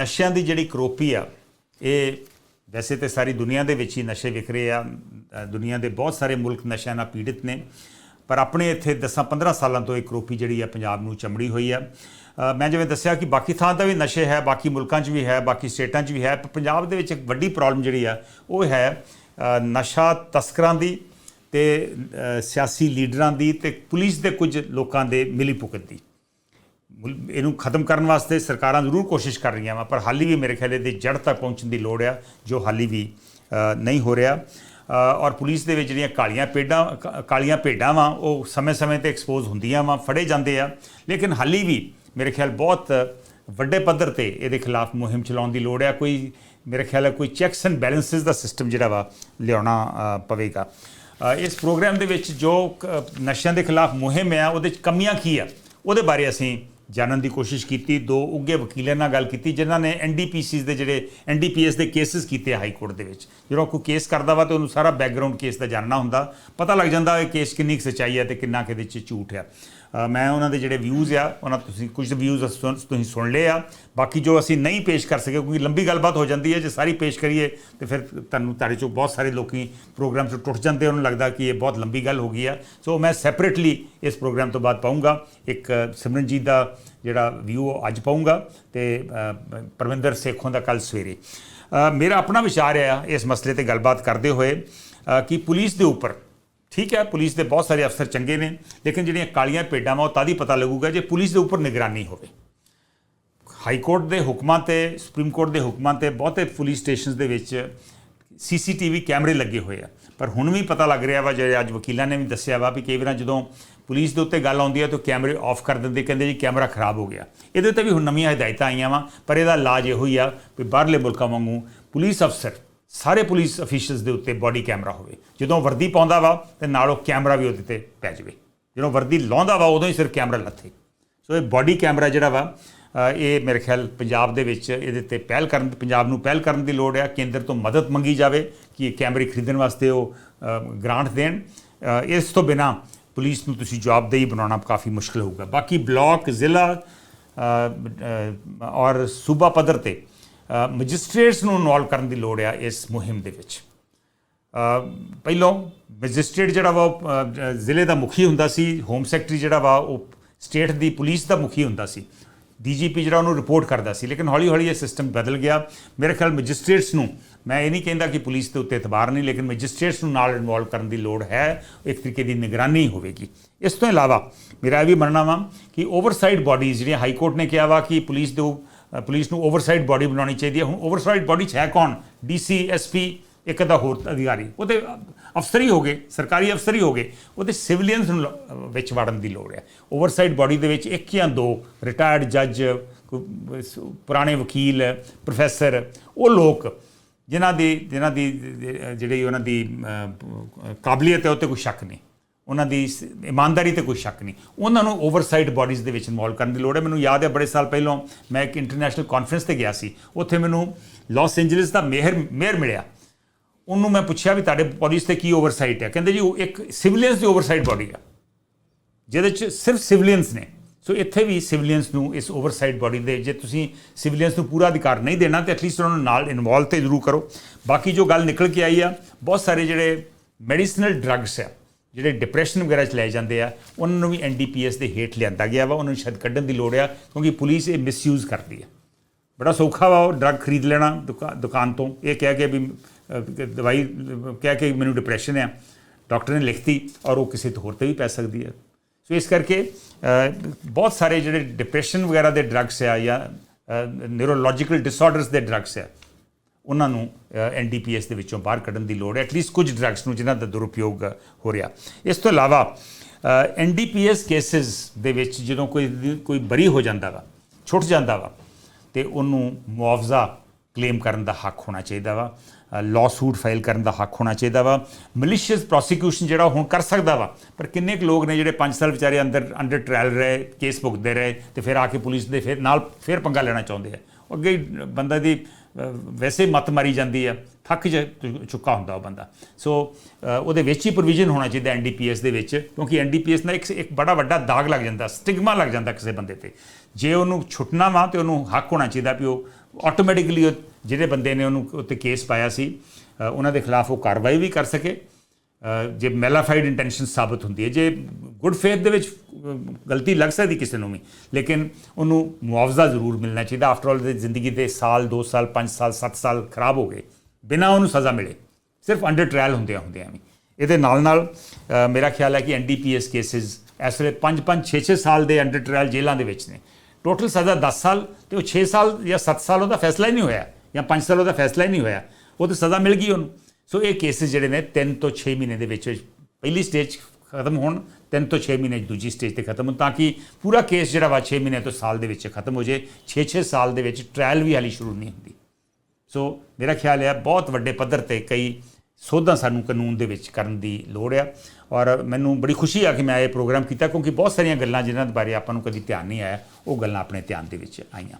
ਨਸ਼ਿਆਂ ਦੀ ਜਿਹੜੀ ਕਰੋਪੀ ਆ, ਇਹ ਵੈਸੇ ਤੇ ਸਾਰੀ ਦੁਨੀਆ ਦੇ ਵਿੱਚ ਹੀ ਨਸ਼ੇ ਵਿਕ ਰਹੇ ਆ ਦੁਨੀਆ ਦੇ ਬਹੁਤ ਸਾਰੇ ਮੁਲਕ ਨਸ਼ਿਆਂ ਨਾਲ ਪੀੜਿਤ ਨੇ। ਪਰ ਆਪਣੇ ਇੱਥੇ 10-15 ਸਾਲਾਂ ਤੋਂ ਇਹ ਕਰੋਪੀ ਜਿਹੜੀ ਆ ਪੰਜਾਬ ਨੂੰ ਚਮੜੀ ਹੋਈ ਆ। ਮੈਂ ਜਿਵੇਂ ਦੱਸਿਆ ਕਿ ਬਾਕੀ ਥਾਂ ਤਾਂ ਵੀ ਨਸ਼ੇ ਹੈ, ਬਾਕੀ ਮੁਲਕਾਂ 'ਚ ਵੀ ਹੈ, ਬਾਕੀ ਸਟੇਟਾਂ 'ਚ ਵੀ ਹੈ, ਪਰ ਪੰਜਾਬ ਦੇ ਵਿੱਚ ਇੱਕ ਵੱਡੀ ਪ੍ਰੋਬਲਮ ਜਿਹੜੀ ਆ, ਉਹ ਹੈ ਨਸ਼ਾ ਤਸਕਰਾਂ ਦੀ ਤੇ ਸਿਆਸੀ ਲੀਡਰਾਂ ਦੀ ਤੇ ਪੁਲਿਸ ਦੇ ਕੁਝ ਲੋਕਾਂ ਦੇ ਮਿਲੀ ਭੁਗਤ ਦੀ। ਇਹਨੂੰ ਖਤਮ ਕਰਨ ਵਾਸਤੇ ਸਰਕਾਰਾਂ ਜ਼ਰੂਰ ਕੋਸ਼ਿਸ਼ ਕਰ ਰਹੀਆਂ ਵਾ, ਪਰ ਹਾਲੀ ਵੀ ਮੇਰੇ ਖਿਆਲ ਇਹਦੇ ਜੜ ਤੱਕ ਪਹੁੰਚਣ ਦੀ ਲੋੜ ਆ, ਜੋ ਹਾਲੀ ਵੀ ਨਹੀਂ ਹੋ ਰਿਹਾ। ਔਰ ਪੁਲਿਸ ਦੇ ਵਿੱਚ ਜਿਹੜੀਆਂ ਕਾਲੀਆਂ ਪੇਡਾਂ, ਕ- ਕਾਲੀਆਂ ਭੇਡਾਂ ਵਾ, ਉਹ ਸਮੇਂ-ਸਮੇਂ ਤੇ ਐਕਸਪੋਜ਼ ਹੁੰਦੀਆਂ ਵਾ, ਫੜੇ ਜਾਂਦੇ ਆ। ਲੇਕਿਨ ਹਾਲੀ ਵੀ ਮੇਰੇ ਖਿਆਲ ਬਹੁਤ ਵੱਡੇ ਪੱਧਰ ਤੇ ਇਹਦੇ ਖਿਲਾਫ ਮੁਹਿੰਮ ਚਲਾਉਣ ਦੀ ਲੋੜ ਆ। ਕੋਈ ਮੇਰੇ ਖਿਆਲ ਹੈ ਕੋਈ ਚੈੱਕਸ ਐਂਡ ਬੈਲੈਂਸਸ ਦਾ ਸਿਸਟਮ ਜਿਹੜਾ ਵਾ, ਲਿਆਉਣਾ ਪਵੇਗਾ। ਇਸ ਪ੍ਰੋਗਰਾਮ ਦੇ ਵਿੱਚ ਜੋ, ਕ- ਨਸ਼ਿਆਂ ਦੇ ਖਿਲਾਫ ਮੁਹਿੰਮ ਆ, ਉਹਦੇ ਚ ਕਮੀਆਂ ਕੀ ਆ? ਉਹਦੇ ਬਾਰੇ ਅਸੀਂ ਜਾਣਨ ਦੀ ਕੋਸ਼ਿਸ਼ ਕੀਤੀ, ਦੋ ਉੱਗੇ ਵਕੀਲਾਂ ਨਾਲ ਗੱਲ ਕੀਤੀ, ਜਿਨ੍ਹਾਂ ਨੇ ਐਨਡੀਪੀਸੀਸ ਦੇ ਜਿਹੜੇ ਐਨਡੀਪੀਐਸ ਦੇ ਕੇਸਿਸ ਕੀਤੇ ਹਾਈ ਕੋਰਟ ਦੇ ਵਿੱਚ। ਜਿਹੜਾ ਕੋਈ ਕੇਸ ਕਰਦਾ ਵਾ ਤੇ ਉਹਨੂੰ ਸਾਰਾ ਬੈਕਗ੍ਰਾਉਂਡ ਕੇਸ ਦਾ ਜਾਣਨਾ ਹੁੰਦਾ। ਪਤਾ ਲੱਗ ਜਾਂਦਾ ਇਹ ਕੇਸ ਕਿੰਨੀ ਕੁ ਸੱਚਾਈ ਹੈ ਤੇ ਕਿੰਨਾ ਕਿਹਦੇ ਚ ਝੂਠ ਆ ਮੈਂ ਉਹਨਾਂ ਦੇ ਜਿਹੜੇ ਵਿਊਜ਼ ਆ ਉਹਨਾਂ ਤੁਸੀਂ ਕੁਝ ਵਿਊਜ਼ ਤੁਸੀਂ ਸੁਣ ਲਏ ਆ। ਬਾਕੀ ਜੋ ਅਸੀਂ ਨਹੀਂ ਪੇਸ਼ ਕਰ ਸਕੇ ਕਿਉਂਕਿ ਲੰਬੀ ਗੱਲਬਾਤ ਹੋ ਜਾਂਦੀ ਹੈ ਜੇ ਸਾਰੀ ਪੇਸ਼ ਕਰੀਏ ਤੇ ਫਿਰ ਤੁਹਾਨੂੰ ਤੁਹਾਡੇ ਚੋਂ ਬਹੁਤ ਸਾਰੇ ਲੋਕੀ ਪ੍ਰੋਗਰਾਮ ਤੋਂ ਟੁੱਟ ਜਾਂਦੇ ਉਹਨਾਂ ਨੂੰ ਲੱਗਦਾ ਕਿ ਇਹ ਬਹੁਤ ਲੰਬੀ ਗੱਲ ਹੋ ਗਈ ਆ। ਸੋ ਮੈਂ ਸੈਪਰੇਟਲੀ ਇਸ ਪ੍ਰੋਗਰਾਮ ਤੋਂ ਬਾਅਦ ਪਾਉਂਗਾ ਇੱਕ ਸਿਮਰਨਜੀਤ ਦਾ ਜਿਹੜਾ ਵਿਊ ਅੱਜ ਪਾਉਂਗਾ ਤੇ ਅ, ਪਰਵਿੰਦਰ ਸੇਖੋਂ ਦਾ ਕੱਲ ਸਵੇਰੇ। ਮੇਰਾ ਆਪਣਾ ਵਿਚਾਰ ਆ ਇਸ ਮਸਲੇ ਤੇ ਗੱਲਬਾਤ ਕਰਦੇ ਹੋਏ ਕਿ ਪੁਲਿਸ ਦੇ ਉੱਪਰ ਠੀਕ ਹੈ, ਪੁਲਿਸ ਦੇ ਬਹੁਤ ਸਾਰੇ ਅਫਸਰ ਚੰਗੇ ਨੇ, ਲੇਕਿਨ ਜਿਹੜੀਆਂ ਕਾਲੀਆਂ ਭੇਡਾਂ ਵਾ, ਉਹ ਤਾਂ ਹੀ ਪਤਾ ਲੱਗੂਗਾ ਜੇ ਪੁਲਿਸ ਦੇ ਉੱਪਰ ਨਿਗਰਾਨੀ ਹੋਵੇ। ਹਾਈ ਕੋਰਟ ਦੇ ਹੁਕਮਾਂ ਤੇ ਸੁਪਰੀਮ ਕੋਰਟ ਦੇ ਹੁਕਮਾਂ ਤੇ ਬਹੁਤੇ ਪੁਲਿਸ ਸਟੇਸ਼ਨਸ ਦੇ ਵਿੱਚ ਸੀਸੀਟੀਵੀ ਕੈਮਰੇ ਲੱਗੇ ਹੋਏ ਆ। ਪਰ ਹੁਣ ਵੀ ਪਤਾ ਲੱਗ ਰਿਹਾ ਵਾ, ਜਿਹੜੇ ਅੱਜ ਵਕੀਲਾਂ ਨੇ ਵੀ ਦੱਸਿਆ ਵਾ ਵੀ ਕਈ ਵਾਰ ਜਦੋਂ ਪੁਲਿਸ ਦੇ ਉੱਤੇ ਗੱਲ ਆਉਂਦੀ ਹੈ ਤਾਂ ਕੈਮਰੇ ਆਫ ਕਰ ਦਿੰਦੇ, ਕਹਿੰਦੇ ਜੀ ਕੈਮਰਾ ਖਰਾਬ ਹੋ ਗਿਆ। ਇਹਦੇ ਉੱਤੇ ਵੀ ਹੁਣ ਨਵੀਆਂ ਹਦਾਇਤਾਂ ਆਈਆਂ ਵਾ, ਪਰ ਇਹਦਾ ਇਲਾਜ ਇਹੋ ਹੀ ਆ ਵੀ ਬਾਹਰਲੇ ਮੁਲਕਾਂ ਵਾਂਗੂ ਪੁਲਿਸ ਅਫਸਰ ਸਾਰੇ ਪੁਲਿਸ ਅਫੀਸ਼ੀਅਲਸ ਦੇ ਉੱਤੇ ਬਾਡੀ ਕੈਮਰਾ ਹੋਵੇ। ਜਦੋਂ ਵਰਦੀ ਪਾਉਂਦਾ ਵਾ, ਤੇ ਨਾਲ ਉਹ ਕੈਮਰਾ ਵੀ ਉਹਦੇ ਤੇ ਪੈ ਜਾਵੇ। ਜਦੋਂ ਵਰਦੀ ਲਾਉਂਦਾ ਵਾ, ਉਦੋਂ ਹੀ ਸਿਰਫ ਕੈਮਰਾ ਲੱਥੇ। ਸੋ ਇਹ ਬਾਡੀ ਕੈਮਰਾ ਜਿਹੜਾ ਵਾ ਇਹ ਮੇਰੇ ਖਿਆਲ ਪੰਜਾਬ ਦੇ ਵਿੱਚ ਇਹਦੇ ਤੇ ਪਹਿਲ ਕਰਨ, ਪੰਜਾਬ ਨੂੰ ਪਹਿਲ ਕਰਨ ਦੀ ਲੋੜ ਆ। ਕੇਂਦਰ ਤੋਂ ਮਦਦ ਮੰਗੀ ਜਾਵੇ ਕਿ ਇਹ ਕੈਮਰੇ ਖਰੀਦਣ ਵਾਸਤੇ ਉਹ ਗ੍ਰਾਂਟ ਦੇਣ। ਇਸ ਤੋਂ ਬਿਨਾ ਪੁਲਿਸ ਨੂੰ ਤੁਸੀਂ ਜਵਾਬਦੇਹੀ ਬਣਾਉਣਾ ਕਾਫੀ ਮੁਸ਼ਕਲ ਹੋਊਗਾ। ਬਾਕੀ ਬਲਾਕ, ਜ਼ਿਲ੍ਹਾ ਔਰ ਸੂਬਾ ਪੱਧਰ ਤੇ ਮੈਜਿਸਟ੍ਰੇਟਸ ਨੂੰ ਇਨਵੋਲਵ ਕਰਨ ਦੀ ਲੋੜ ਆ ਇਸ ਮੁਹਿੰਮ ਦੇ ਵਿੱਚ। ਪਹਿਲੋਂ ਮੈਜਿਸਟ੍ਰੇਟ ਜਿਹੜਾ ਵਾ ਉਹ, ਜ਼ਿਲ੍ਹੇ ਦਾ ਮੁਖੀ ਹੁੰਦਾ ਸੀ ਹੋਮ ਸੈਕਟਰੀ ਜਿਹੜਾ ਵਾ ਉਹ ਸਟੇਟ ਦੀ ਪੁਲਿਸ ਦਾ ਮੁਖੀ ਹੁੰਦਾ ਸੀ। ਡੀਜੀਪੀ ਜਿਹੜਾ ਉਹਨੂੰ ਰਿਪੋਰਟ ਕਰਦਾ ਸੀ ਲੇਕਿਨ ਹੌਲੀ ਹੌਲੀ ਇਹ ਸਿਸਟਮ ਬਦਲ ਗਿਆ। ਮੇਰੇ ਖਿਆਲ ਮੈਜਿਸਟ੍ਰੇਟਸ ਨੂੰ ਮੈਂ ਇਹ ਨਹੀਂ ਕਹਿੰਦਾ ਕਿ ਪੁਲਿਸ ਦੇ ਉੱਤੇ ਇਤਬਾਰ ਨਹੀਂ ਲੇਕਿਨ ਮੈਜਿਸਟ੍ਰੇਟਸ ਨੂੰ ਨਾਲ ਇਨਵੋਲਵ ਕਰਨ ਦੀ ਲੋੜ ਹੈ ਇੱਕ ਤਰੀਕੇ ਦੀ ਨਿਗਰਾਨੀ ਹੋਵੇਗੀ। ਇਸ ਤੋਂ ਇਲਾਵਾ ਮੇਰਾ ਇਹ ਵੀ ਮੰਨਣਾ ਵਾ ਕਿ ਓਵਰਸਾਈਡ ਬਾਡੀਜ਼ ਜਿਹੜੀਆਂ ਹਾਈ ਕੋਰਟ ਨੇ ਕਿਹਾ ਵਾ ਕਿ ਪੁਲਿਸ ਦੇ ਅ, ਪੁਲਿਸ ਨੂੰ ਓਵਰਸਾਈਡ ਬਾਡੀ ਬਣਾਉਣੀ ਚਾਹੀਦੀ ਹੈ। ਹੁਣ ਓਵਰਸਾਈਡ ਬਾਡੀ 'ਚ ਹੈ ਕੌਣ? ਡੀਸੀ ਐਸਪੀ ਇੱਕ ਦਾ ਹੋਰ ਅਧਿਕਾਰੀ। ਉਹਦੇ ਅਫਸਰ ਹੀ ਹੋਗੇ ਸਰਕਾਰੀ ਅਫਸਰ ਹੀ ਹੋਗੇ ਉਹਦੇ ਸਿਵਲੀਅਨਸ ਨੂੰ ਲ- ਵਿੱਚ ਵੜਨ ਦੀ ਲੋੜ ਹੈ। ਓਵਰਸਾਈਡ ਬਾਡੀ ਦੇ ਵਿੱਚ ਇੱਕ ਜਾਂ ਦੋ ਰਿਟਾਇਰਡ ਜੱਜ ਪੁਰਾਣੇ ਵਕੀਲ ਪ੍ਰੋਫੈਸਰ ਉਹ ਲੋਕ, ਜਿਨ੍ਹਾਂ ਦੀ ਜਿਨ੍ਹਾਂ ਦੀ ਜਿਹੜੀ ਉਹਨਾਂ ਦੀ ਕਾਬਲੀਅਤ ਹੈ, ਉਹ 'ਤੇ ਕੋਈ ਸ਼ੱਕ ਨਹੀਂ। ਉਹਨਾਂ ਦੀ ਇਮਾਨਦਾਰੀ ਤੇ ਕੋਈ ਸ਼ੱਕ ਨਹੀਂ। ਉਹਨਾਂ ਨੂੰ ਓਵਰਸਾਈਡ ਬਾਡੀਜ਼ ਦੇ ਵਿੱਚ ਇਨਵੋਲਵ ਕਰਨ ਦੀ ਲੋੜ ਹੈ। ਮੈਨੂੰ ਯਾਦ ਹੈ, ਬੜੇ ਸਾਲ ਪਹਿਲਾਂ ਮੈਂ ਇੱਕ ਇੰਟਰਨੈਸ਼ਨਲ ਕਾਨਫਰੰਸ ਤੇ ਗਿਆ ਸੀ। ਉੱਥੇ ਮੈਨੂੰ ਲਾਸ ਐਂਜਲਸ ਦਾ ਮੇਅਰ ਮੇਅਰ ਮਿਲਿਆ। ਉਹਨੂੰ ਮੈਂ ਪੁੱਛਿਆ ਵੀ ਤੁਹਾਡੇ ਪੁਲਿਸ ਤੇ ਕੀ ਓਵਰਸਾਈਟ ਹੈ? ਕਹਿੰਦੇ ਜੀ, ਉਹ ਇੱਕ ਸਿਵਲੀਅਨਸ ਦੀ ਓਵਰਸਾਈਟ ਬਾਡੀ ਆ। ਜਿਹਦੇ ਚ ਸਿਰਫ ਸਿਵਲੀਅਨਸ ਨੇ। ਸੋ ਇੱਥੇ ਵੀ ਸਿਵਲੀਅਨਸ ਨੂੰ ਇਸ ਓਵਰਸਾਈਟ ਬਾਡੀ ਦੇ, ਜੇ ਤੁਸੀਂ ਸਿਵਲੀਅਨਸ ਨੂੰ ਪੂਰਾ ਅਧਿਕਾਰ ਨਹੀਂ ਦੇਣਾ, ਤੇ ਐਟਲੀਸਟ ਉਹਨਾਂ ਨੂੰ ਨਾਲ ਇਨਵੋਲਵ ਤੇ ਜ਼ਰੂਰ ਕਰੋ। ਬਾਕੀ ਜੋ ਗੱਲ ਨਿਕਲ ਕੇ ਆਈ ਆ, ਬਹੁਤ ਸਾਰੇ ਜਿਹੜੇ ਮੈਡੀਸਨਲ ਡਰੱਗਸ ਆ ਜਿਹੜੇ ਡਿਪਰੈਸ਼ਨ ਵਗੈਰਾ ਚ ਲੈ ਜਾਂਦੇ ਆ, ਉਹਨਾਂ ਨੂੰ ਵੀ ਐਨਡੀਪੀਐਸ ਦੇ ਹੇਠ ਲਿਆਂਦਾ ਗਿਆ ਵਾ, ਉਹਨਾਂ ਨੂੰ ਸ਼ਾਇਦ ਕੱਢਣ ਦੀ ਲੋੜ ਆ, ਕਿਉਂਕਿ ਪੁਲਿਸ ਇਹ ਮਿਸਯੂਜ਼ ਕਰਦੀ ਆ। ਬੜਾ ਸੌਖਾ ਵਾ ਉਹ ਡਰੱਗ ਖਰੀਦ ਲੈਣਾ ਦੁਕਾ- ਦੁਕਾਨ ਤੋਂ। ਇਹ ਕਹਿ ਕੇ ਵੀ ਦਵਾਈ, ਕਹਿ ਕੇ ਮੈਨੂੰ ਡਿਪਰੈਸ਼ਨ ਆ। ਡਾਕਟਰ ਨੇ ਲਿਖਤੀ ਔਰ ਉਹ ਕਿਸੇ ਹੋਰ ਤੇ ਵੀ ਪੈ ਸਕਦੀ ਹੈ ਸੋ ਇਸ ਕਰਕੇ ਬਹੁਤ ਸਾਰੇ ਜਿਹੜੇ ਡਿਪਰੈਸ਼ਨ ਵਗੈਰਾ ਦੇ ਡਰੱਗਸ ਆ ਜਾਂ ਨਿਊਰੋਲੋਜੀਕਲ ਡਿਸਆਰਡਰਸ ਦੇ ਡਰੱਗਸ ਆ ਉਹਨਾਂ ਨੂੰ ਐਨਡੀਪੀਐਸ ਦੇ ਵਿੱਚੋਂ ਬਾਹਰ ਕੱਢਣ ਦੀ ਲੋੜ ਹੈ ਐਟਲੀਸਟ ਕੁਝ ਡਰੱਗਸ ਨੂੰ ਜਿਨ੍ਹਾਂ ਦਾ ਦੁਰਉਪਯੋਗ ਹੋ ਰਿਹਾ। ਇਸ ਤੋਂ ਇਲਾਵਾ ਐਨਡੀਪੀਐਸ ਕੇਸਿਸ ਦੇ ਵਿੱਚ ਜਦੋਂ ਕੋਈ ਕੋਈ ਬਰੀ ਹੋ ਜਾਂਦਾ ਵਾ, ਛੁੱਟ ਜਾਂਦਾ ਵਾ, ਤੇ ਉਹਨੂੰ ਮੁਆਵਜ਼ਾ ਕਲੇਮ ਕਰਨ ਦਾ ਹੱਕ ਹੋਣਾ ਚਾਹੀਦਾ ਵਾ ਲਾਸੂਟ ਫਾਈਲ ਕਰਨ ਦਾ ਹੱਕ ਹੋਣਾ ਚਾਹੀਦਾ ਵਾ ਮਲਿਸ਼ੀਅਸ ਪ੍ਰੋਸੀਕਿਊਸ਼ਨ ਜਿਹੜਾ ਉਹ ਹੁਣ ਕਰ ਸਕਦਾ ਵਾ, ਪਰ ਕਿੰਨੇ ਕੁ ਲੋਕ ਨੇ ਜਿਹੜੇ 5 ਸਾਲ ਵਿਚਾਰੇ ਅੰਦਰ ਅੰਡਰ ਟ੍ਰਾਇਲ ਰਹੇ ਕੇਸ ਭੁਗਤਦੇ ਰਹੇ, ਤੇ ਫਿਰ ਆ ਕੇ ਪੁਲਿਸ ਦੇ ਫਿਰ ਨਾਲ ਫਿਰ ਪੰਗਾ ਲੈਣਾ ਚਾਹੁੰਦੇ ਆ। ਅੱਗੇ ਬੰਦਾ ਦੀ ਵੈਸੇ ਹੀ ਮੱਤ ਮਾਰੀ ਜਾਂਦੀ ਆ, ਥੱਕ ਜ- ਚੁੱਕਾ ਹੁੰਦਾ ਉਹ ਬੰਦਾ। ਸੋ ਉਹਦੇ ਵਿੱਚ ਹੀ ਪ੍ਰੋਵੀਜ਼ਨ ਹੋਣਾ ਚਾਹੀਦਾ ਐਨਡੀਪੀਐਸ ਦੇ ਵਿੱਚ, ਕਿਉਂਕਿ ਐਨਡੀਪੀਐਸ ਨਾਲ ਇੱਕ ਇੱਕ ਬੜਾ ਵੱਡਾ ਦਾਗ ਲੱਗ ਜਾਂਦਾ ਸਟਿਗਮਾ ਲੱਗ ਜਾਂਦਾ ਕਿਸੇ ਬੰਦੇ ਤੇ। ਜੇ ਉਹਨੂੰ ਛੁੱਟਣਾ ਵਾ ਤੇ ਉਹਨੂੰ ਹੱਕ ਹੋਣਾ ਚਾਹੀਦਾ ਵੀ ਉਹ ਆਟੋਮੈਟਿਕਲੀ ਜਿਹੜੇ ਬੰਦੇ ਨੇ ਉਹਨੂੰ ਉੱਤੇ ਕੇਸ ਪਾਇਆ ਸੀ ਉਹਨਾਂ ਦੇ ਖਿਲਾਫ ਉਹ ਕਾਰਵਾਈ ਵੀ ਕਰ ਸਕੇ। ਜੇ ਮੈਲਾਫਾਈਡ ਇੰਟੈਂਸ਼ਨ ਸਾਬਤ ਹੁੰਦੀ ਹੈ, ਜੇ ਗੁੱਡ ਫੇਥ ਦੇ ਵਿੱਚ ਗਲਤੀ ਲੱਗ ਸਕਦੀ ਕਿਸੇ ਨੂੰ ਵੀ। ਲੇਕਿਨ ਉਹਨੂੰ ਮੁਆਵਜ਼ਾ ਜ਼ਰੂਰ ਮਿਲਣਾ ਚਾਹੀਦਾ। ਆਫਟਰ ਆਲ ਦੀ ਜ਼ਿੰਦਗੀ ਦੇ ਸਾਲ 2 ਸਾਲ 5 ਸਾਲ 7 ਸਾਲ ਖਰਾਬ ਹੋ ਗਏ। ਬਿਨਾਂ ਉਹਨੂੰ ਸਜ਼ਾ ਮਿਲੇ। ਸਿਰਫ ਅੰਡਰ ਟ੍ਰਾਇਲ ਹੁੰਦਿਆਂ ਹੁੰਦਿਆਂ ਵੀ ਇਹਦੇ ਨਾਲ ਨਾਲ ਮੇਰਾ ਖਿਆਲ ਹੈ ਕਿ ਐਨਡੀਪੀਐਸ ਕੇਸਿਸ ਇਸ ਵੇਲੇ 5 5 6 6 ਸਾਲ ਦੇ ਅੰਡਰ ਟ੍ਰਾਇਲ ਜੇਲ੍ਹਾਂ ਦੇ ਵਿੱਚ ਨੇ। ਟੋਟਲ ਸਜ਼ਾ 10 ਸਾਲ ਤੇ ਉਹ 6 ਸਾਲ ਜਾਂ 7 ਸਾਲ ਉਹਦਾ ਫੈਸਲਾ ਹੀ ਨਹੀਂ ਹੋਇਆ। ਜਾਂ 5 ਸਾਲ ਉਹਦਾ ਫੈਸਲਾ ਹੀ ਨਹੀਂ ਹੋਇਆ। ਉਹ ਤਾਂ ਸਜ਼ਾ ਮਿਲ ਗਈ ਉਹਨੂੰ। ਸੋ ਇਹ ਕੇਸਿਸ ਜਿਹੜੇ ਨੇ 3 ਤੋਂ 6 ਮਹੀਨੇ ਦੇ ਵਿੱਚ ਵਿੱਚ ਪਹਿਲੀ ਸਟੇਜ ਖਤਮ ਹੋਣ, ਤਿੰਨ ਤੋਂ 6 ਮਹੀਨੇ ਦੂਜੀ ਸਟੇਜ ਤੇ ਖਤਮ ਹੋਣ, ਤਾਂ ਕਿ ਪੂਰਾ ਕੇਸ ਜਿਹੜਾ ਵਾ 6 ਮਹੀਨੇ ਤੋਂ ਸਾਲ ਦੇ ਵਿੱਚ ਖਤਮ ਹੋ ਜੇ 6-6 ਸਾਲ ਦੇ ਵਿੱਚ ਟ੍ਰਾਇਲ ਵੀ ਹਾਲੀ ਸ਼ੁਰੂ ਨਹੀਂ ਹੁੰਦੀ। ਸੋ ਮੇਰਾ ਖਿਆਲ ਹੈ ਬਹੁਤ ਵੱਡੇ ਪੱਧਰ ਤੇ ਕਈ ਸੋਧਾਂ ਸਾਨੂੰ ਕਾਨੂੰਨ ਦੇ ਵਿੱਚ ਕਰਨ ਦੀ ਲੋੜ ਆ। ਔਰ ਮੈਨੂੰ ਬੜੀ ਖੁਸ਼ੀ ਆ ਕਿ ਮੈਂ ਇਹ ਪ੍ਰੋਗਰਾਮ ਕੀਤਾ, ਕਿਉਂਕਿ ਬਹੁਤ ਸਾਰੀਆਂ ਗੱਲਾਂ ਜਿਨ੍ਹਾਂ ਦੇ ਬਾਰੇ ਆਪਾਂ ਨੂੰ ਕਦੀ ਧਿਆਨ ਨਹੀਂ ਆਇਆ, ਉਹ ਗੱਲਾਂ ਆਪਣੇ ਧਿਆਨ ਦੇ ਵਿੱਚ ਆਈਆਂ।